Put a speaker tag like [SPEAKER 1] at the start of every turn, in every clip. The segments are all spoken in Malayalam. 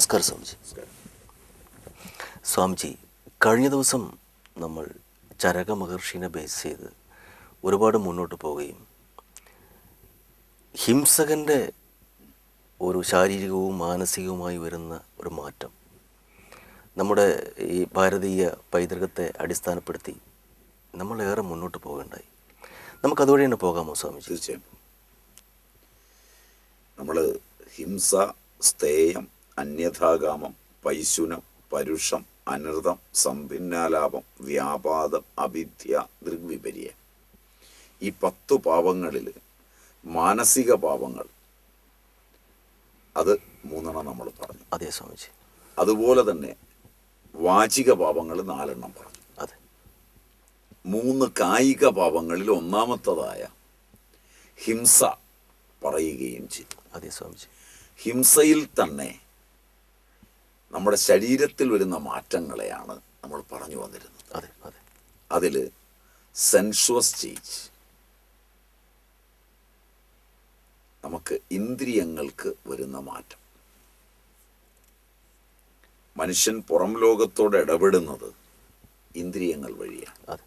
[SPEAKER 1] നമസ്കാരം സ്വാമിജി. സ്വാമിജി കഴിഞ്ഞ ദിവസം നമ്മൾ ചരക മഹർഷിനെ ബേസ് ചെയ്ത് ഒരുപാട് മുന്നോട്ട് പോവുകയും ഹിംസകന്റെ ഒരു ശാരീരികവും മാനസികവുമായി വരുന്ന ഒരു മാറ്റം നമ്മുടെ ഈ ഭാരതീയ പൈതൃകത്തെ അടിസ്ഥാനപ്പെടുത്തി നമ്മളേറെ മുന്നോട്ട് പോകേണ്ടായി. നമുക്ക് അതുവഴി തന്നെ പോകാമോ സ്വാമി
[SPEAKER 2] തീർച്ചയായും. നമ്മൾ ഹിംസ സ്ഥേയം അന്യഥാകാമം പൈശുനം പരുഷം അനൃതം സമ്പിന്നാലാപം വ്യാപാദം അവിദ്യ ദൃഗ്വിപര്യ ഈ പത്തു പാപങ്ങളിൽ മാനസിക പാപങ്ങൾ അത് മൂന്നെണ്ണം നമ്മൾ പറഞ്ഞു.
[SPEAKER 1] അതേ സ്വാമിജി.
[SPEAKER 2] അതുപോലെ തന്നെ വാചിക പാപങ്ങൾ നാലെണ്ണം പറഞ്ഞു.
[SPEAKER 1] അതെ.
[SPEAKER 2] മൂന്ന് കായിക പാപങ്ങളിൽ ഒന്നാമത്തതായ ഹിംസ പറയുകയും ചെയ്തു.
[SPEAKER 1] അതെ സ്വാമിജി.
[SPEAKER 2] ഹിംസയിൽ തന്നെ നമ്മുടെ ശരീരത്തിൽ വരുന്ന മാറ്റങ്ങളെയാണ് നമ്മൾ പറഞ്ഞു വന്നിരുന്നത്.
[SPEAKER 1] അതെ അതെ.
[SPEAKER 2] അതിൽ സെൻഷ്വസ് ചേഞ്ച് നമുക്ക് ഇന്ദ്രിയങ്ങൾക്ക് വരുന്ന മാറ്റം. മനുഷ്യൻ പുറം ലോകത്തോട് ഇടപെടുന്നത് ഇന്ദ്രിയങ്ങൾ വഴിയാണ്.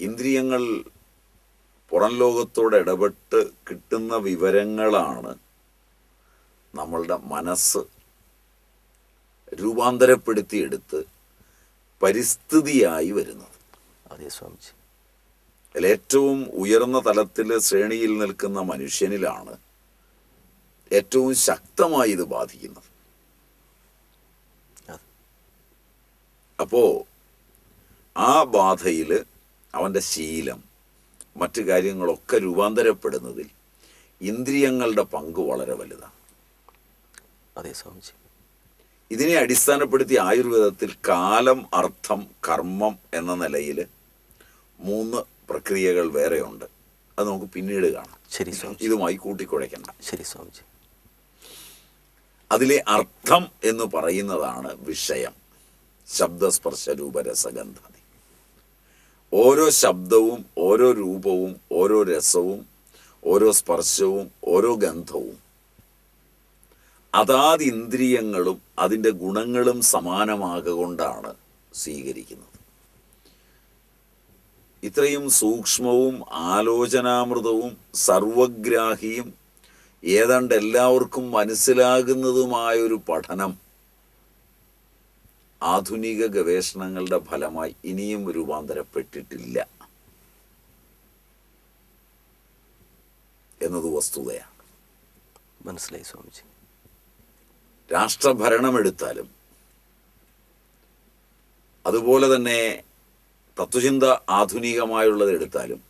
[SPEAKER 2] ഇന്ദ്രിയങ്ങൾ പുറം ലോകത്തോട് ഇടപെട്ട് കിട്ടുന്ന വിവരങ്ങളാണ് നമ്മളുടെ മനസ്സ് രൂപാന്തരപ്പെടുത്തിയെടുത്ത് പരിസ്ഥിതിയായി വരുന്നത്.
[SPEAKER 1] അതെ സ്വാമിജി.
[SPEAKER 2] അതിൽ ഏറ്റവും ഉയർന്ന തലത്തിൽ ശ്രേണിയിൽ നിൽക്കുന്ന മനുഷ്യനിലാണ് ഏറ്റവും ശക്തമായി ഇത് ബാധിക്കുന്നത്.
[SPEAKER 1] അപ്പോൾ
[SPEAKER 2] അപ്പോ ആ ബാധയിൽ അവന്റെ ശീലം മറ്റു കാര്യങ്ങളൊക്കെ രൂപാന്തരപ്പെടുന്നതിൽ ഇന്ദ്രിയങ്ങളുടെ പങ്ക് വളരെ വലുതാണ്.
[SPEAKER 1] അതെ സ്വാമിജി.
[SPEAKER 2] ഇതിനെ അടിസ്ഥാനപ്പെടുത്തി ആയുർവേദത്തിൽ കാലം അർത്ഥം കർമ്മം എന്ന നിലയിൽ മൂന്ന് പ്രക്രിയകൾ വേറെയുണ്ട്. അത് നമുക്ക് പിന്നീട് കാണാം.
[SPEAKER 1] ശരി സ്വാമിജി.
[SPEAKER 2] ഇതുമായി കൂട്ടിക്കുഴയ്ക്കണ്ട
[SPEAKER 1] ശരി സ്വാമിജി.
[SPEAKER 2] അതിലെ അർത്ഥം എന്ന് പറയുന്നതാണ് വിഷയം. ശബ്ദസ്പർശ രൂപരസഗന്ധാദി ഓരോ ശബ്ദവും ഓരോ രൂപവും ഓരോ രസവും ഓരോ സ്പർശവും ഓരോ ഗന്ധവും അതാത് ഇന്ദ്രിയങ്ങളും അതിന്റെ ഗുണങ്ങളും സമാനമാകൊണ്ടാണ് സ്വീകരിക്കുന്നത്. ഇത്രയും സൂക്ഷ്മവും ആലോചനാമൃതവും സർവഗ്രാഹിയും ഏതാണ്ട് എല്ലാവർക്കും മനസ്സിലാകുന്നതുമായൊരു പഠനം ആധുനിക ഗവേഷണങ്ങളുടെ ഫലമായി ഇനിയും രൂപാന്തരപ്പെട്ടിട്ടില്ല എന്നത് വസ്തുതയാണ്.
[SPEAKER 1] മനസ്സിലായി സ്വാമിജി.
[SPEAKER 2] രാഷ്ട്രഭരണമെടുത്താലും അതുപോലെ തന്നെ തത്വചിന്ത ആധുനികമായുള്ളത് എടുത്താലും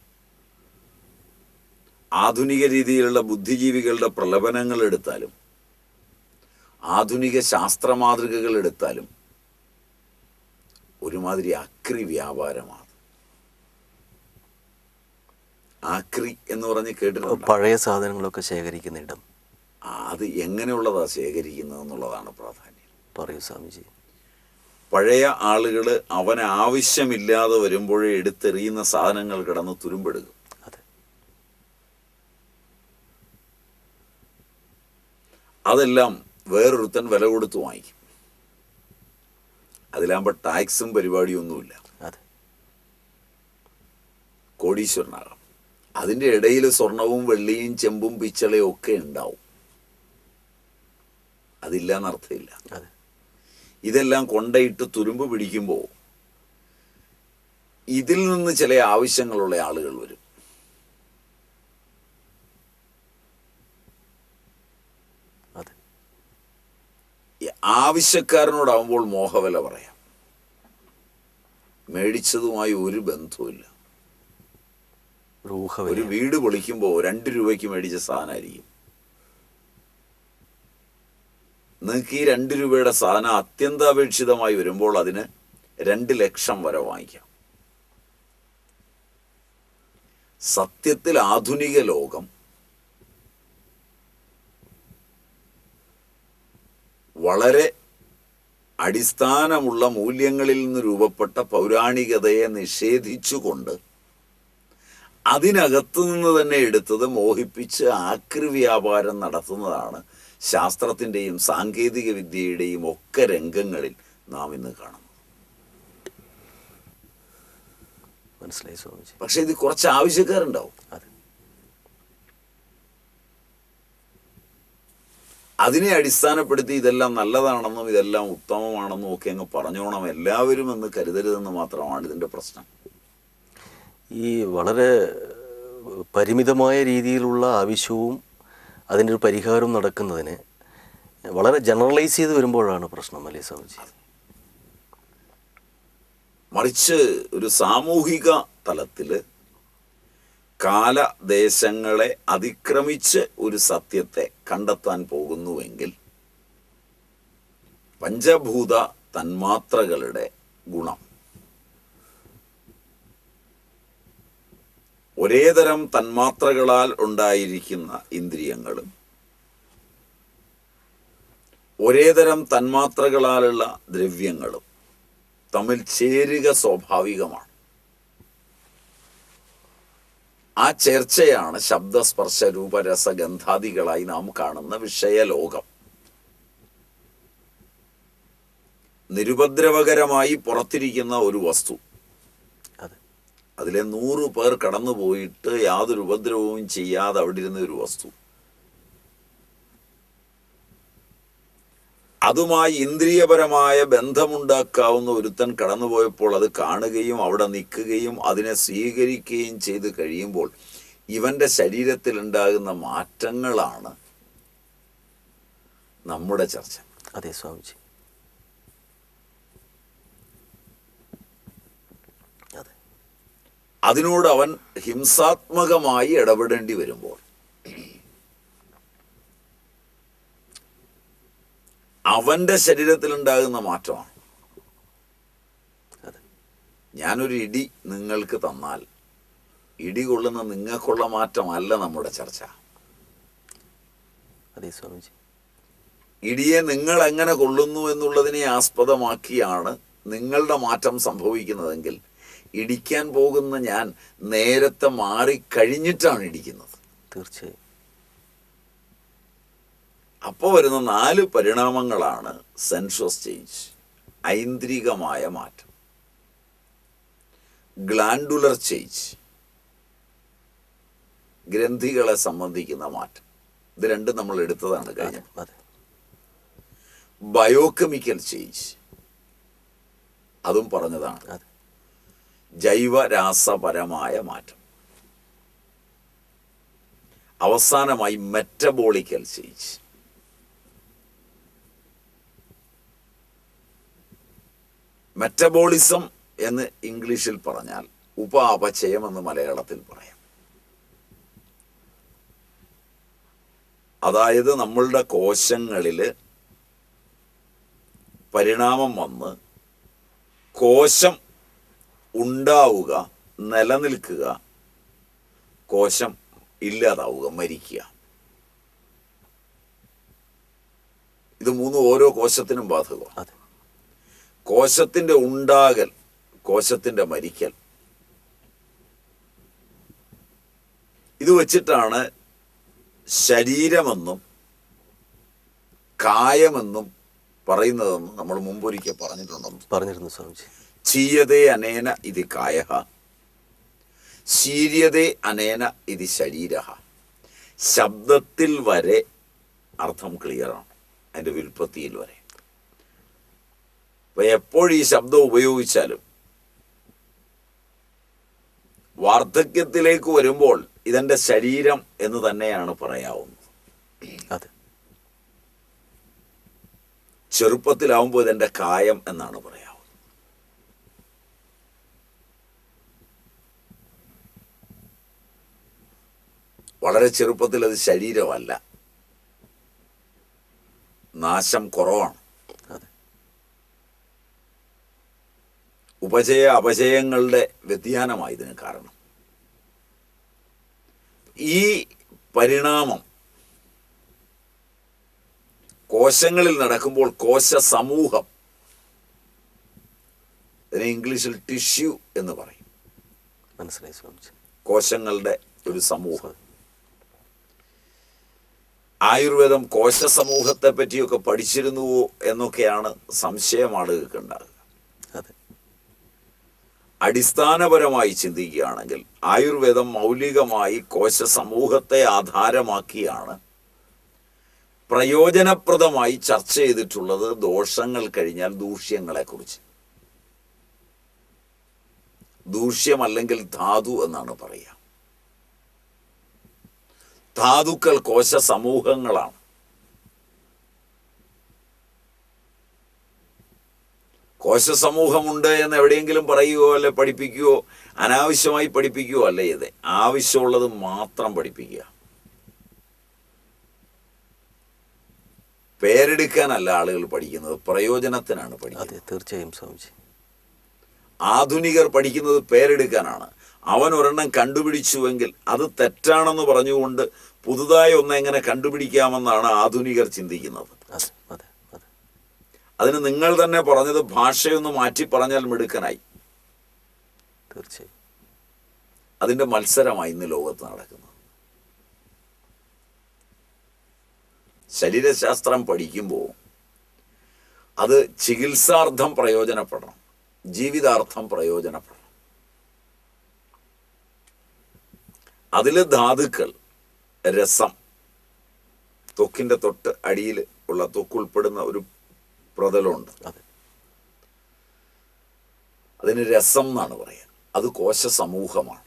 [SPEAKER 2] ആധുനിക രീതിയിലുള്ള ബുദ്ധിജീവികളുടെ പ്രലപനങ്ങൾ എടുത്താലും ആധുനിക ശാസ്ത്ര മാതൃകകൾ എടുത്താലും ഒരുമാതിരി അക്രി വ്യാപാരമാണ്. ആക്രി എന്ന് പറഞ്ഞ് കേട്ടിട്ടുണ്ട്?
[SPEAKER 1] പഴയ സാധനങ്ങളൊക്കെ ശേഖരിക്കുന്ന ഇടം
[SPEAKER 2] അത് എങ്ങനെയുള്ളതാണ് ശേഖരിക്കുന്നത് എന്നുള്ളതാണ് പ്രാധാന്യം.
[SPEAKER 1] പറയൂ സ്വാമിജി.
[SPEAKER 2] പഴയ ആളുകൾ അവന് ആവശ്യമില്ലാതെ വരുമ്പോഴേ എടുത്തെറിയുന്ന സാധനങ്ങൾ കിടന്ന് തുരുമ്പെടുക്കും.
[SPEAKER 1] അതെ.
[SPEAKER 2] അതെല്ലാം വേറൊരുത്തൻ വില കൊടുത്ത് വാങ്ങിക്കും. അതിലാകുമ്പോൾ ടാക്സും പരിപാടിയൊന്നുമില്ല.
[SPEAKER 1] അതെ.
[SPEAKER 2] കോടീശ്വരനാകാം. അതിന്റെ ഇടയിൽ സ്വർണവും വെള്ളിയും ചെമ്പും പിച്ചളയും ഒക്കെ ഉണ്ടാവും. അതില്ല എന്നർത്ഥമില്ല ഇതെല്ലാം കൊണ്ടയിട്ട് തുരുമ്പ് പിടിക്കുമ്പോൾ ഇതിൽ നിന്ന് ചില ആവശ്യങ്ങളുള്ള ആളുകൾ വരും. ആവശ്യക്കാരനോടാവുമ്പോൾ മോഹവില പറയാം. മേടിച്ചതുമായി ഒരു ബന്ധവുമില്ല.
[SPEAKER 1] ഒരു
[SPEAKER 2] വീട് പൊളിക്കുമ്പോൾ രണ്ട് രൂപയ്ക്ക് മേടിച്ച സാധനമായിരിക്കും. നിങ്ങൾക്ക് ഈ രണ്ട് രൂപയുടെ സാധനം അത്യന്താപേക്ഷിതമായി വരുമ്പോൾ അതിന് രണ്ട് ലക്ഷം വരെ വാങ്ങിക്കാം. സത്യത്തിൽ ആധുനിക ലോകം വളരെ അടിസ്ഥാനമുള്ള മൂല്യങ്ങളിൽ നിന്ന് രൂപപ്പെട്ട പൗരാണികതയെ നിഷേധിച്ചുകൊണ്ട് അതിനകത്തു നിന്ന് തന്നെ എടുത്തത് മോഹിപ്പിച്ച് ആക്രി വ്യാപാരം നടത്തുന്നതാണ് ശാസ്ത്രത്തിന്റെയും സാങ്കേതിക വിദ്യയുടെയും ഒക്കെ രംഗങ്ങളിൽ നാം ഇന്ന് കാണുന്നു.
[SPEAKER 1] മനസ്സിലായി സ്വാമിജി.
[SPEAKER 2] പക്ഷെ ഇത് കുറച്ച് ആവശ്യക്കാരുണ്ടാവും.
[SPEAKER 1] അതെ.
[SPEAKER 2] അതിനെ അടിസ്ഥാനപ്പെടുത്തി ഇതെല്ലാം നല്ലതാണെന്നും ഇതെല്ലാം ഉത്തമമാണെന്നും ഒക്കെ അങ്ങ് പറഞ്ഞോണം എല്ലാവരും എന്ന് കരുതരുതെന്ന് മാത്രമാണ് ഇതിന്റെ പ്രശ്നം.
[SPEAKER 1] ഈ വളരെ പരിമിതമായ രീതിയിലുള്ള ആവശ്യവും അതിന്റെ ഒരു പരിഹാരം നടക്കുന്നതിന് വളരെ ജനറലൈസ് ചെയ്ത് വരുമ്പോഴാണ് പ്രശ്നം അല്ലേ സ്വാമിജി?
[SPEAKER 2] മറിച്ച് ഒരു സാമൂഹിക തലത്തിൽ കാലദേശങ്ങളെ അതിക്രമിച്ച് ഒരു സത്യത്തെ കണ്ടെത്താൻ പോകുന്നുവെങ്കിൽ പഞ്ചഭൂത തന്മാത്രകളുടെ ഗുണം ഒരേ തരം തന്മാത്രകളാൽ ഉണ്ടായിരിക്കുന്ന ഇന്ദ്രിയങ്ങളും. ഒരേ തരം തന്മാത്രകളാലുള്ള ദ്രവ്യങ്ങളും തമ്മിൽ ചേരുക സ്വാഭാവികമാണ്. ആ ചേർച്ചയാണ് ശബ്ദസ്പർശ രൂപരസഗന്ധാദികളായി നാം കാണുന്ന വിഷയലോകം. നിരുപദ്രവകരമായി പുറത്തിരിക്കുന്ന ഒരു വസ്തു. അതിലെ നൂറ് പേർ കടന്നു പോയിട്ട് യാതൊരു ഉപദ്രവവും ചെയ്യാതെ അവിടെ ഇരുന്ന ഒരു വസ്തു. അതുമായി ഇന്ദ്രിയപരമായ ബന്ധമുണ്ടാക്കാവുന്ന ഒരുത്തൻ കടന്നുപോയപ്പോൾ അത് കാണുകയും അവിടെ നിൽക്കുകയും അതിനെ സ്വീകരിക്കുകയും ചെയ്ത് കഴിയുമ്പോൾ ഇവന്റെ ശരീരത്തിൽ ഉണ്ടാകുന്ന മാറ്റങ്ങളാണ് നമ്മുടെ ചർച്ച.
[SPEAKER 1] അതെ സ്വാമിജി.
[SPEAKER 2] അതിനോട് അവൻ ഹിംസാത്മകമായി ഇടപെടേണ്ടി വരുമ്പോൾ അവന്റെ ശരീരത്തിൽ ഉണ്ടാകുന്ന മാറ്റമാണ് ഞാനൊരു ഇടി നിങ്ങൾക്ക് തന്നാൽ ഇടി കൊള്ളുന്ന നിങ്ങൾക്കുള്ള മാറ്റമല്ല നമ്മുടെ ചർച്ച.
[SPEAKER 1] അതെ സ്വാമിജി.
[SPEAKER 2] ഇടിയെ നിങ്ങൾ എങ്ങനെ കൊള്ളുന്നു എന്നുള്ളതിനെ ആസ്പദമാക്കിയാണ് നിങ്ങളുടെ മാറ്റം സംഭവിക്കുന്നതെങ്കിൽ ഇടിക്കാൻ പോകുന്ന ഞാൻ നേരത്തെ മാറിക്കഴിഞ്ഞിട്ടാണ് ഇടിക്കുന്നത്.
[SPEAKER 1] തീർച്ചയായും.
[SPEAKER 2] അപ്പോൾ വരുന്ന നാല് പരിണാമങ്ങളാണ് സെൻഷസ് ചേഞ്ച് ഐന്ദ്രികമായ മാറ്റം. ഗ്ലാൻഡുലർ ചേഞ്ച് ഗ്രന്ഥികളെ സംബന്ധിക്കുന്ന മാറ്റം. ഇത് രണ്ടും നമ്മൾ എടുത്തതാണ്
[SPEAKER 1] അതെ
[SPEAKER 2] കഴിഞ്ഞ
[SPEAKER 1] അതെ.
[SPEAKER 2] ബയോകെമിക്കൽ ചേഞ്ച് അതും പറഞ്ഞതാണ്.
[SPEAKER 1] അതെ.
[SPEAKER 2] ജൈവരാസപരമായ മാറ്റം. അവസാനമായി മെറ്റബോളിക്കൽ ചേഞ്ച്. മെറ്റബോളിസം എന്ന് ഇംഗ്ലീഷിൽ പറഞ്ഞാൽ ഉപാപചയം എന്ന് മലയാളത്തിൽ പറയാം. അതായത് നമ്മളുടെ കോശങ്ങളിൽ പരിണാമം വന്ന് കോശം ഉണ്ടാവുക നിലനിൽക്കുക കോശം ഇല്ലാതാവുക മരിക്കുക. ഇത് മൂന്നും ഓരോ കോശത്തിനും ബാധകമാണ്. കോശത്തിന്റെ ഉണ്ടാകൽ കോശത്തിന്റെ മരിക്കൽ. ഇത് വച്ചിട്ടാണ് ശരീരമെന്നും കായമെന്നും പറയുന്നതെന്ന് നമ്മൾ മുമ്പൊരിക്കൽ പറഞ്ഞിട്ടുണ്ടെന്ന്
[SPEAKER 1] പറഞ്ഞിരുന്നു സ്വാമിജി.
[SPEAKER 2] ചീയതേ അനേന ഇത് കായ ശീര്യതേ അനേന ഇത് ശരീര ശബ്ദത്തിൽ വരെ അർത്ഥം ക്ലിയറാണ് അതിന്റെ വിൽപ്പത്തിയിൽ വരെ. അപ്പൊ ഈ ശബ്ദം ഉപയോഗിച്ചാലും വാർദ്ധക്യത്തിലേക്ക് വരുമ്പോൾ ഇതെന്റെ ശരീരം എന്ന് തന്നെയാണ് പറയാവുന്നത്.
[SPEAKER 1] അതെ.
[SPEAKER 2] ചെറുപ്പത്തിലാവുമ്പോൾ ഇതെന്റെ കായം എന്നാണ് പറയാവുന്നത് വളരെ ചെറുപ്പത്തിൽ അത് ശരീരമല്ല. നാശം കുറവാണ്. ഉപജയ അപജയങ്ങളുടെ വ്യതിയാനമായി ഇതിന് കാരണം. ഈ പരിണാമം കോശങ്ങളിൽ നടക്കുമ്പോൾ കോശ സമൂഹം ഇതിനെ ഇംഗ്ലീഷിൽ ടിഷ്യൂ എന്ന് പറയും.
[SPEAKER 1] മനസ്സിലായി
[SPEAKER 2] കോശങ്ങളുടെ ഒരു സമൂഹം. ആയുർവേദം കോശ സമൂഹത്തെ പറ്റിയൊക്കെ പഠിച്ചിരുന്നുവോ എന്നൊക്കെയാണ് സംശയം ആളുകൾക്ക് ഉണ്ടാകുക.
[SPEAKER 1] അതെ.
[SPEAKER 2] അടിസ്ഥാനപരമായി ചിന്തിക്കുകയാണെങ്കിൽ ആയുർവേദം മൗലികമായി കോശ സമൂഹത്തെ ആധാരമാക്കിയാണ് പ്രയോജനപ്രദമായി ചർച്ച ചെയ്തിട്ടുള്ളത് ദോഷങ്ങൾ കഴിഞ്ഞാൽ ദൂഷ്യങ്ങളെക്കുറിച്ച്. ദൂഷ്യമല്ലെങ്കിൽ ധാതു എന്നാണ് പറയുക. ധാതുക്കൾ കോശ സമൂഹങ്ങളാണ്. കോശ സമൂഹമുണ്ട് എന്ന് എവിടെയെങ്കിലും പറയുകയോ അല്ലെ പഠിപ്പിക്കുകയോ അനാവശ്യമായി പഠിപ്പിക്കുകയോ അല്ല ഇത് ആവശ്യമുള്ളത് മാത്രം പഠിപ്പിക്കുക. പേരെടുക്കാനല്ല ആളുകൾ പഠിക്കുന്നത് പ്രയോജനത്തിനാണ് പഠിക്കുന്നത്.
[SPEAKER 1] തീർച്ചയായും സ്വാമിജി.
[SPEAKER 2] ആധുനികർ പഠിക്കുന്നത് പേരെടുക്കാനാണ്. അവൻ ഒരെണ്ണം കണ്ടുപിടിച്ചുവെങ്കിൽ അത് തെറ്റാണെന്ന് പറഞ്ഞുകൊണ്ട് പുതുതായി ഒന്ന് എങ്ങനെ കണ്ടുപിടിക്കാമെന്നാണ് ആധുനികർ ചിന്തിക്കുന്നത്.
[SPEAKER 1] അതെ അതെ അതെ.
[SPEAKER 2] അതിന് നിങ്ങൾ തന്നെ പറഞ്ഞത് ഭാഷയൊന്ന് മാറ്റി പറഞ്ഞാൽ മിടുക്കനായി.
[SPEAKER 1] തീർച്ചയായും.
[SPEAKER 2] അതിന്റെ മത്സരമായി ഇന്ന് ലോകത്ത് നടക്കുന്നത് ശരീരശാസ്ത്രം പഠിക്കുമ്പോൾ അത് ചികിത്സാർത്ഥം പ്രയോജനപ്പെടണം. ജീവിതാർത്ഥം പ്രയോജനപ്പെടണം അതിലെ ധാതുക്കൾ രസം തൊക്കിന്റെ തൊട്ട് അടിയിൽ ഉള്ള തൊക്ക് ഉൾപ്പെടുന്ന ഒരു പ്രതലമുണ്ട്.
[SPEAKER 1] അതെ.
[SPEAKER 2] അതിന് രസം എന്നാണ് പറയുക. അത് കോശ സമൂഹമാണ്.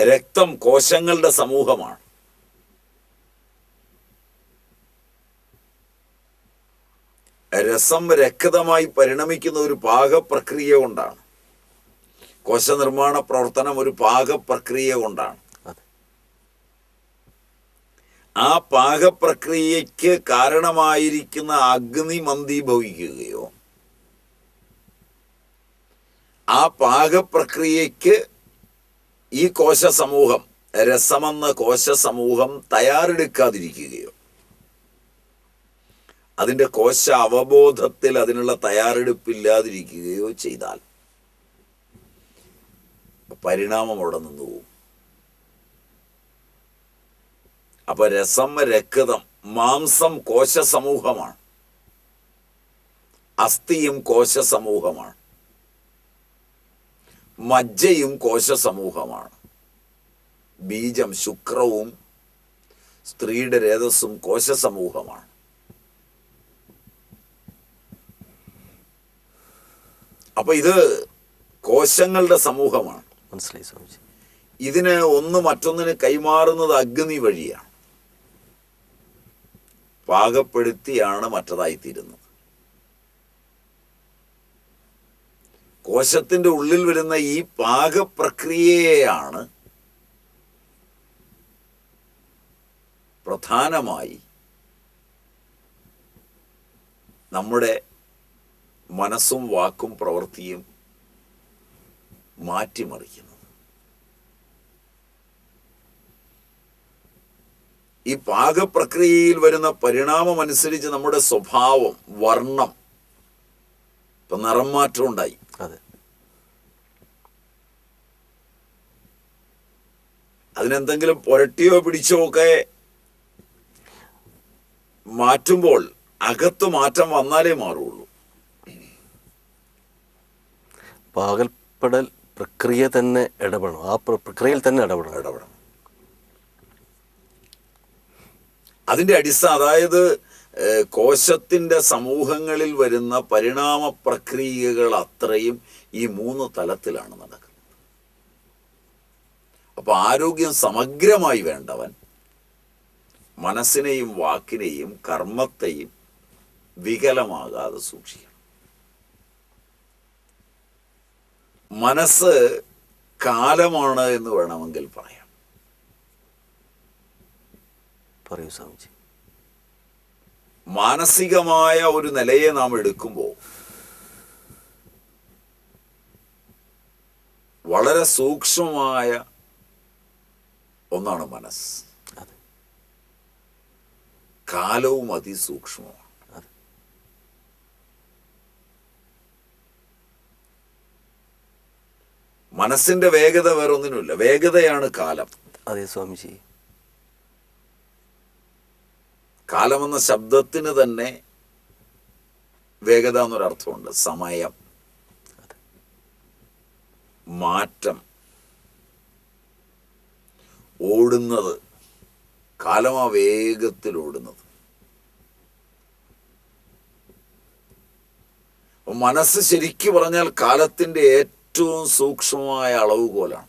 [SPEAKER 2] രക്തം കോശങ്ങളുടെ സമൂഹമാണ്. രസം രക്തമായി പരിണമിക്കുന്ന ഒരു പാകപ്രക്രിയ കൊണ്ടാണ്. കോശനിർമ്മാണ പ്രവർത്തനം ഒരു പാകപ്രക്രിയ കൊണ്ടാണ്. ആ പാകപ്രക്രിയയ്ക്ക് കാരണമായിരിക്കുന്ന അഗ്നി മന്ദീഭവിക്കുകയോ ആ പാകപ്രക്രിയയ്ക്ക് ഈ കോശ സമൂഹം രസമെന്ന കോശ സമൂഹം തയ്യാറെടുക്കാതിരിക്കുകയോ അതിന്റെ കോശ അവബോധത്തിൽ അതിനുള്ള തയ്യാറെടുപ്പില്ലാതിരിക്കുകയോ ചെയ്താൽ പരിണാമം അവിടെ നിന്ന് പോകും. അപ്പൊ രസം രക്തം മാംസം കോശ സമൂഹമാണ് അസ്ഥിയും കോശ സമൂഹമാണ് മജ്ജയും കോശ സമൂഹമാണ് ബീജം ശുക്രവും സ്ത്രീയുടെ രേതസ്സും കോശ സമൂഹമാണ് അപ്പൊ ഇത് കോശങ്ങളുടെ സമൂഹമാണ്.
[SPEAKER 1] മനസ്സിലായി സ്വാമിജി.
[SPEAKER 2] ഇതിന് ഒന്ന് മറ്റൊന്നിന് കൈമാറുന്നത് അഗ്നി വഴിയാണ്. പാകപ്പെടുത്തിയാണ് മറ്റതായിത്തീരുന്നത്. കോശത്തിന്റെ ഉള്ളിൽ വരുന്ന ഈ പാകപ്രക്രിയയാണ് പ്രധാനമായി നമ്മുടെ മനസ്സും വാക്കും പ്രവൃത്തിയും മാറ്റിമറിക്കുന്നത് ഈ പാകപ്രക്രിയയിൽ വരുന്ന പരിണാമം അനുസരിച്ച് നമ്മുടെ സ്വഭാവം വർണം ഇപ്പൊ നിറം മാറ്റം ഉണ്ടായി.
[SPEAKER 1] അതെ.
[SPEAKER 2] അതിനെന്തെങ്കിലും പുരട്ടിയോ പിടിച്ചോ ഒക്കെ മാറ്റുമ്പോൾ അകത്ത് മാറ്റം വന്നാലേ മാറുള്ളൂ.
[SPEAKER 1] പാകൽപ്പെടൽ പ്രക്രിയ തന്നെ ഇടപെടണം. ആ പ്രക്രിയയിൽ തന്നെ ഇടപെടണം.
[SPEAKER 2] ഇടപെടണം. അതിന്റെ അടിസ്ഥാന അതായത് കോശത്തിന്റെ സമൂഹങ്ങളിൽ വരുന്ന പരിണാമ പ്രക്രിയകൾ അത്രയും ഈ മൂന്ന് തലത്തിലാണ് നടക്കുന്നത്. അപ്പോൾ ആരോഗ്യം സമഗ്രമായി വേണ്ടവൻ മനസ്സിനെയും വാക്കിനെയും കർമ്മത്തെയും വികലമാകാതെ സൂക്ഷിക്കണം. മനസ്സ് കാലമാണ് എന്ന് വേണമെങ്കിൽ പറയാം.
[SPEAKER 1] പറയൂ സ്വാമിജി.
[SPEAKER 2] മാനസികമായ ഒരു നിലയെ നാം എടുക്കുമ്പോൾ വളരെ സൂക്ഷ്മമായ ഒന്നാണ് മനസ്സ്. കാലവും അതിസൂക്ഷ്മമാണ്. മനസ്സിന്റെ വേഗത വേറൊന്നിനുമില്ല. വേഗതയാണ് കാലം.
[SPEAKER 1] അതെ സ്വാമിജി.
[SPEAKER 2] കാലമെന്ന ശബ്ദത്തിന് തന്നെ വേഗത എന്നൊരർത്ഥമുണ്ട്. സമയം. മാറ്റം. ഓടുന്നത്. കാലമാ വേഗത്തിൽ ഓടുന്നത്. മനസ്സ് ശരിക്കു പറഞ്ഞാൽ കാലത്തിന്റെ ഏറ്റവും സൂക്ഷ്മമായ അളവുകോലാണ്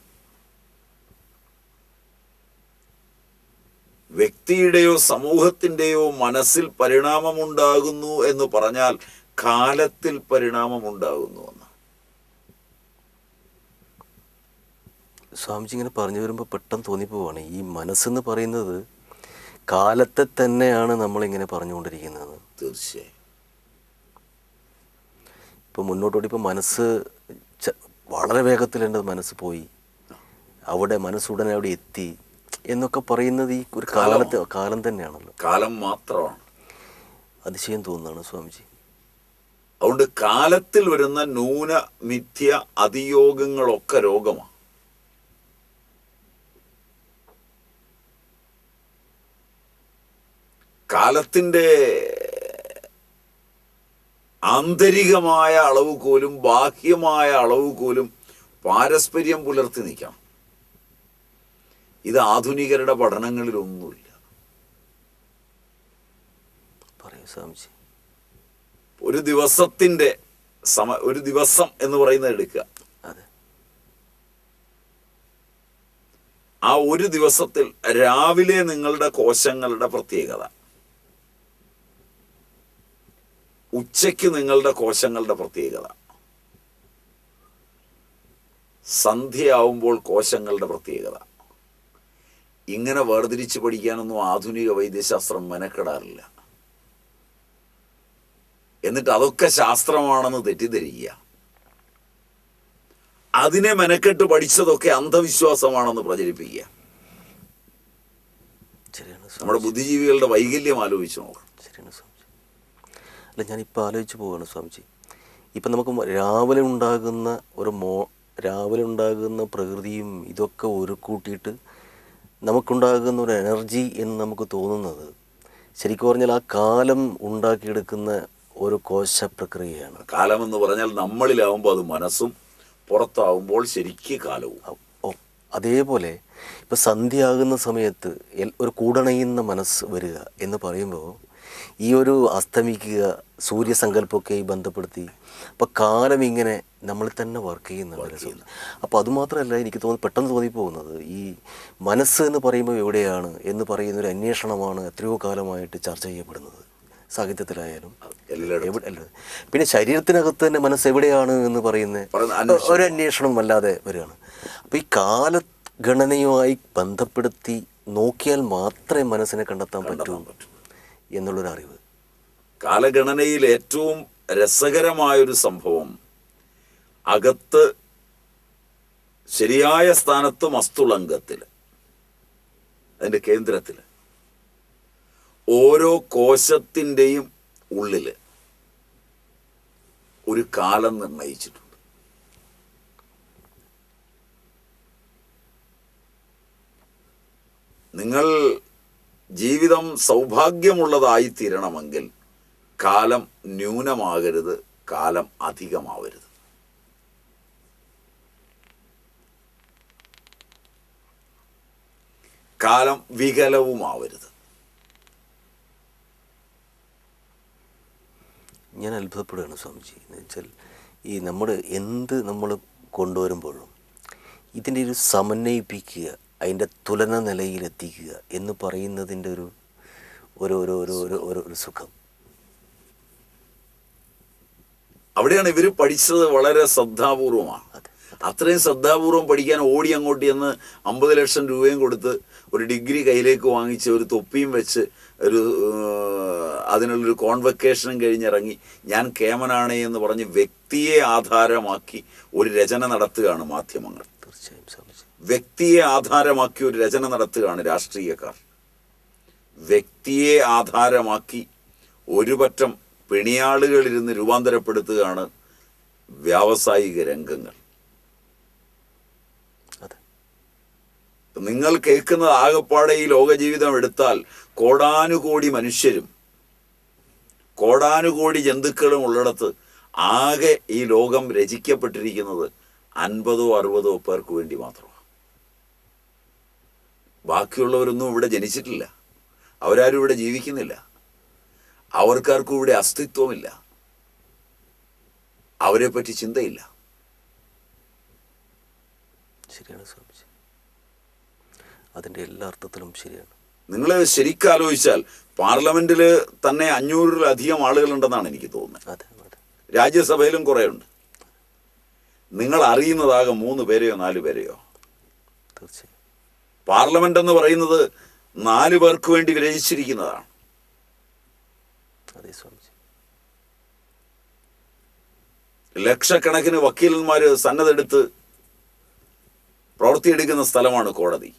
[SPEAKER 2] വ്യക്തിയുടെയോ സമൂഹത്തിന്റെയോ മനസ്സിൽ പരിണാമമുണ്ടാകുന്നു എന്ന് പറഞ്ഞാൽ കാലത്തിൽ പരിണാമമുണ്ടാകുന്നു എന്ന്
[SPEAKER 1] സ്വാമിജി ഇങ്ങനെ പറഞ്ഞു വരുമ്പോൾ പെട്ടെന്ന് തോന്നിപ്പോവാണ്. ഈ മനസ്സെന്ന് പറയുന്നത് കാലത്തെ തന്നെയാണ് നമ്മളിങ്ങനെ പറഞ്ഞുകൊണ്ടിരിക്കുന്നത്.
[SPEAKER 2] തീർച്ചയായും.
[SPEAKER 1] ഇപ്പം മുന്നോട്ടോടി ഇപ്പം മനസ്സ് വളരെ വേഗത്തിൽ എന്റെ മനസ്സ് പോയി. അവിടെ മനസ്സുടനെ അവിടെ എത്തി. എന്നൊക്കെ പറയുന്നത് ഈ ഒരു കാലത്തെ കാലം തന്നെയാണല്ലോ.
[SPEAKER 2] കാലം മാത്രമാണ്.
[SPEAKER 1] അതിശയം തോന്നുന്നതാണ് സ്വാമിജി.
[SPEAKER 2] അതുകൊണ്ട് കാലത്തിൽ വരുന്ന ന്യൂന മിഥ്യ അതിയോഗങ്ങളൊക്കെ രോഗമാണ് കാലത്തിന്റെ ആന്തരികമായ അളവ് പോലും ബാഹ്യമായ അളവ് പോലും പാരസ്പര്യം പുലർത്തി നിൽക്കാം. ഇത് ആധുനികരുടെ പഠനങ്ങളിലൊന്നുമില്ല. ഒരു ദിവസത്തിന്റെ സമ ഒരു ദിവസം എന്ന് പറയുന്നത് എടുക്കുക. ആ ഒരു ദിവസത്തിൽ രാവിലെ നിങ്ങളുടെ കോശങ്ങളുടെ പ്രത്യേകത. ഉച്ചയ്ക്ക് നിങ്ങളുടെ കോശങ്ങളുടെ പ്രത്യേകത. സന്ധ്യയാവുമ്പോൾ കോശങ്ങളുടെ പ്രത്യേകത. ഇങ്ങനെ വേർതിരിച്ച് പഠിക്കാനൊന്നും ആധുനിക വൈദ്യശാസ്ത്രം മെനക്കെടാറില്ല. എന്നിട്ട് അതൊക്കെ ശാസ്ത്രമാണെന്ന് തെറ്റിദ്ധരിക്കുക. അതിനെ മെനക്കെട്ട് പഠിച്ചതൊക്കെ അന്ധവിശ്വാസമാണെന്ന് പ്രചരിപ്പിക്കുക. നമ്മുടെ ബുദ്ധിജീവികളുടെ വൈകല്യം ആലോചിച്ച് നോക്കണം
[SPEAKER 1] അല്ല ഞാനിപ്പോൾ ആലോചിച്ച് പോവുകയാണ് സ്വാമിജി. ഇപ്പം നമുക്ക് രാവിലെ ഉണ്ടാകുന്ന ഒരു മോ രാവിലെ ഉണ്ടാകുന്ന പ്രകൃതിയും ഇതൊക്കെ ഒരു കൂട്ടിയിട്ട് നമുക്കുണ്ടാകുന്ന ഒരു എനർജി എന്ന് നമുക്ക് തോന്നുന്നത് ശരിക്കും പറഞ്ഞാൽ ആ കാലം ഉണ്ടാക്കിയെടുക്കുന്ന ഒരു കോശ പ്രക്രിയയാണ്
[SPEAKER 2] കാലം എന്ന് പറഞ്ഞാൽ നമ്മളിലാവുമ്പോൾ അത് മനസ്സും പുറത്താവുമ്പോൾ ശരിക്ക് കാലവും.
[SPEAKER 1] ഓ അതേപോലെ ഇപ്പം സന്ധ്യയാകുന്ന സമയത്ത് ഒരു കൂടണയുന്ന മനസ്സ് വരിക എന്ന് പറയുമ്പോൾ ഈ ഒരു അസ്തമിക്കുക സൂര്യസങ്കല്പമൊക്കെ ഈ ബന്ധപ്പെടുത്തി അപ്പോൾ കാലം ഇങ്ങനെ നമ്മൾ തന്നെ വർക്ക് ചെയ്യുന്നുണ്ട് അപ്പോൾ അതുമാത്രമല്ല എനിക്ക് തോന്നി പെട്ടെന്ന് തോന്നിപ്പോകുന്നത് ഈ മനസ്സ് എന്ന് പറയുമ്പോൾ എവിടെയാണ് എന്ന് പറയുന്ന ഒരു അന്വേഷണമാണ് എത്രയോ കാലമായിട്ട് ചർച്ച ചെയ്യപ്പെടുന്നത്. സാഹിത്യത്തിലായാലും പിന്നെ ശരീരത്തിനകത്ത് തന്നെ മനസ്സ് എവിടെയാണ് എന്ന്
[SPEAKER 2] പറയുന്ന
[SPEAKER 1] പറയുന്ന ഒരു അന്വേഷണം അല്ലാതെ വരികയാണ്. അപ്പോൾ ഈ കാലഗണനയുമായി ബന്ധപ്പെടുത്തി നോക്കിയാൽ മാത്രമേ മനസ്സിനെ കണ്ടെത്താൻ പറ്റൂ. എന്നുള്ളൊരു അറിവ്.
[SPEAKER 2] കാലഗണനയിൽ ഏറ്റവും രസകരമായൊരു സംഭവം അകത്ത് ശരിയായ സ്ഥാനത്ത് മസ്തുളങ്കത്തിൽ അതിന്റെ കേന്ദ്രത്തിൽ ഓരോ കോശത്തിന്റെയും ഉള്ളിൽ ഒരു കാലം നിർണയിച്ചിട്ടുണ്ട്. നിങ്ങൾ ജീവിതം സൗഭാഗ്യമുള്ളതായിത്തീരണമെങ്കിൽ കാലം ന്യൂനമാകരുത് കാലം അധികമാവരുത്. കാലം വികലവുമാവരുത്.
[SPEAKER 1] ഞാൻ അത്ഭുതപ്പെടുകയാണ് സ്വാമിജി. എന്ന് വെച്ചാൽ ഈ നമ്മൾ എന്ത് നമ്മൾ കൊണ്ടുവരുമ്പോഴും ഇതിന്റെ ഒരു സമന്വയിപ്പിക്കുക അതിന്റെ തുലന നിലയിലെത്തിക്കുക എന്ന് പറയുന്നതിന്റെ ഒരു ഒരു ഒരു ഒരു ഒരു ഒരു ഒരു സുഖം.
[SPEAKER 2] അവിടെയാണ് ഇവർ പഠിച്ചത് വളരെ ശ്രദ്ധാപൂർവമാണ്.
[SPEAKER 1] അതെ.
[SPEAKER 2] അത്രയും ശ്രദ്ധാപൂർവം പഠിക്കാൻ ഓടി അങ്ങോട്ട് ചെന്ന് അമ്പത് ലക്ഷം രൂപയും കൊടുത്ത് ഒരു ഡിഗ്രി കയ്യിലേക്ക് വാങ്ങിച്ച് ഒരു തൊപ്പിയും വെച്ച് ഒരു അതിനുള്ളൊരു കോൺവെക്കേഷനും കഴിഞ്ഞിറങ്ങി ഞാൻ കേമനാണ് എന്ന് പറഞ്ഞ് വ്യക്തിയെ ആധാരമാക്കി ഒരു രചന നടത്തുകയാണ് മാധ്യമങ്ങൾ.
[SPEAKER 1] തീർച്ചയായും
[SPEAKER 2] വ്യക്തിയെ ആധാരമാക്കി ഒരു രചന നടത്തുകയാണ് രാഷ്ട്രീയക്കാർ. വ്യക്തിയെ ആധാരമാക്കി ഒരുപറ്റം പെണിയാളുകളിരുന്ന് രൂപാന്തരപ്പെടുത്തുകയാണ് വ്യാവസായിക രംഗങ്ങൾ. നിങ്ങൾ കേൾക്കുന്നത് ആകപ്പാടെ ഈ ലോകജീവിതം എടുത്താൽ കോടാനുകോടി മനുഷ്യരും കോടാനുകോടി ജന്തുക്കളും ഉള്ളിടത്ത് ആകെ ഈ ലോകം രചിക്കപ്പെട്ടിരിക്കുന്നത് അൻപതോ അറുപതോ പേർക്ക് വേണ്ടി മാത്രമാണ് ബാക്കിയുള്ളവരൊന്നും ഇവിടെ ജനിച്ചിട്ടില്ല. അവരാരും ഇവിടെ ജീവിക്കുന്നില്ല. അവർക്കാർക്കും ഇവിടെ അസ്തിത്വമില്ല. അവരെപ്പറ്റി പറ്റി ചിന്തയില്ല.
[SPEAKER 1] ശരിയാണ് സ്വാമിജി. അതിന്റെ എല്ലാ അർത്ഥത്തിലും ശരിയാണ്.
[SPEAKER 2] നിങ്ങൾ ശരിക്കാലോചിച്ചാൽ പാർലമെന്റിൽ തന്നെ അഞ്ഞൂറിലധികം ആളുകളുണ്ടെന്നാണ് എനിക്ക് തോന്നുന്നത്. രാജ്യസഭയിലും കുറേ ഉണ്ട് നിങ്ങൾ അറിയുന്നതാകെ മൂന്ന് പേരെയോ നാല് പേരെയോ?
[SPEAKER 1] തീർച്ചയായും.
[SPEAKER 2] പാർലമെന്റ് എന്ന് പറയുന്നത് നാലു പേർക്ക് വേണ്ടി രചിച്ചിരിക്കുന്നതാണ് ലക്ഷക്കണക്കിന് വക്കീലന്മാർ സന്നദ്ധെടുത്ത് പ്രവൃത്തിയെടുക്കുന്ന സ്ഥലമാണ് കോടതി.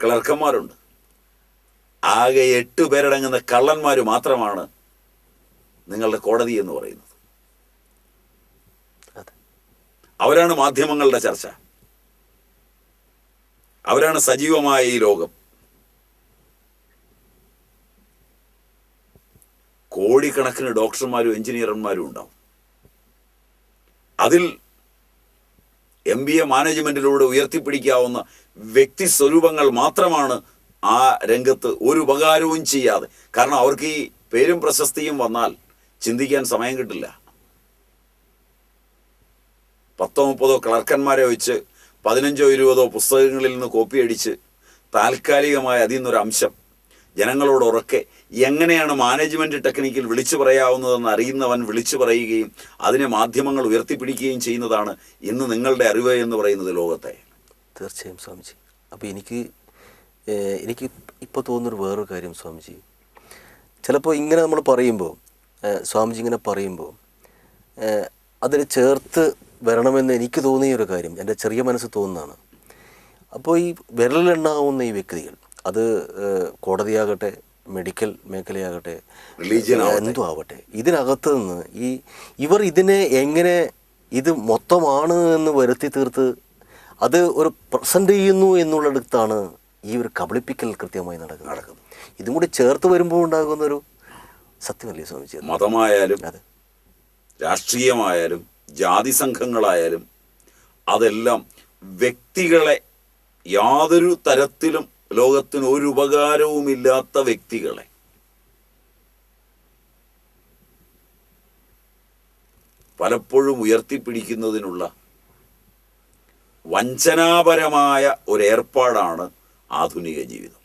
[SPEAKER 2] ക്ലർക്കന്മാരുണ്ട്. ആകെ എട്ട് പേരടങ്ങുന്ന കള്ളന്മാർ മാത്രമാണ് നിങ്ങളുടെ കോടതി എന്ന് പറയുന്നത്. അവരാണ് മാധ്യമങ്ങളുടെ ചർച്ച. അവരാണ് സജീവമായ ഈ ലോകം. കോടിക്കണക്കിന് ഡോക്ടർമാരും എഞ്ചിനീയർമാരും ഉണ്ടാവും. അതിൽ എം ബി എ മാനേജ്മെന്റിലൂടെ ഉയർത്തിപ്പിടിക്കാവുന്ന വ്യക്തി സ്വരൂപങ്ങൾ മാത്രമാണ് ആ രംഗത്ത് ഒരു ഉപകാരവും ചെയ്യാതെ. കാരണം അവർക്ക് ഈ പേരും പ്രശസ്തിയും വന്നാൽ ചിന്തിക്കാൻ സമയം കിട്ടില്ല. പത്തോ മുപ്പതോ ക്ലർക്കന്മാരെ വെച്ച് പതിനഞ്ചോ ഇരുപതോ പുസ്തകങ്ങളിൽ നിന്ന് കോപ്പി അടിച്ച് താൽക്കാലികമായ അതിൽ നിന്നൊരു അംശം ജനങ്ങളോട് ഉറക്കെ എങ്ങനെയാണ് മാനേജ്മെന്റ് ടെക്നിക്കിൽ വിളിച്ചു പറയാവുന്നതെന്ന് അറിയുന്നവൻ വിളിച്ചു പറയുകയും അതിനെ മാധ്യമങ്ങൾ ഉയർത്തിപ്പിടിക്കുകയും ചെയ്യുന്നതാണ് ഇന്ന് നിങ്ങളുടെ അറിവ് എന്ന് പറയുന്നത് ലോകത്തെ.
[SPEAKER 1] തീർച്ചയായും സ്വാമിജി. അപ്പോൾ എനിക്ക് എനിക്ക് ഇപ്പോൾ തോന്നുന്നൊരു വേറൊരു കാര്യം സ്വാമിജി. ചിലപ്പോൾ ഇങ്ങനെ നമ്മൾ പറയുമ്പോൾ സ്വാമിജി ഇങ്ങനെ പറയുമ്പോൾ അതിന് ചേർത്ത് വരണമെന്ന് എനിക്ക് തോന്നിയ ഒരു കാര്യം എന്റെ ചെറിയ മനസ്സ് തോന്നുന്നതാണ് അപ്പോൾ ഈ വിരലിലെണ്ണാവുന്ന ഈ വ്യക്തികൾ അത് കോടതിയാകട്ടെ മെഡിക്കൽ മേഖലയാകട്ടെ എന്തു ആവട്ടെ. ഇതിനകത്ത് നിന്ന് ഈ ഇവർ ഇതിനെ എങ്ങനെ ഇത് മൊത്തമാണ് എന്ന് വരുത്തി തീർത്ത് അത് ഒരു പ്രസന്റ് ചെയ്യുന്നു എന്നുള്ളിടത്താണ് ഈ ഒരു കബളിപ്പിക്കൽ കൃത്യമായി നടക്കുന്നത്
[SPEAKER 2] നടക്കുന്നത്.
[SPEAKER 1] ഇതും കൂടി ചേർത്ത് വരുമ്പോൾ ഉണ്ടാകുന്ന ഒരു സത്യമല്ലേ സ്വാമിജി?
[SPEAKER 2] മതമായാലും രാഷ്ട്രീയമായാലും ജാതി സംഘങ്ങളായാലും അതെല്ലാം വ്യക്തികളെ യാതൊരു തരത്തിലും ലോകത്തിന് ഒരു ഉപകാരവുമില്ലാത്ത വ്യക്തികളെ. പലപ്പോഴും ഉയർത്തിപ്പിടിക്കുന്നതിനുള്ള വഞ്ചനാപരമായ ഒരു ഏർപ്പാടാണ് ആധുനിക ജീവിതം.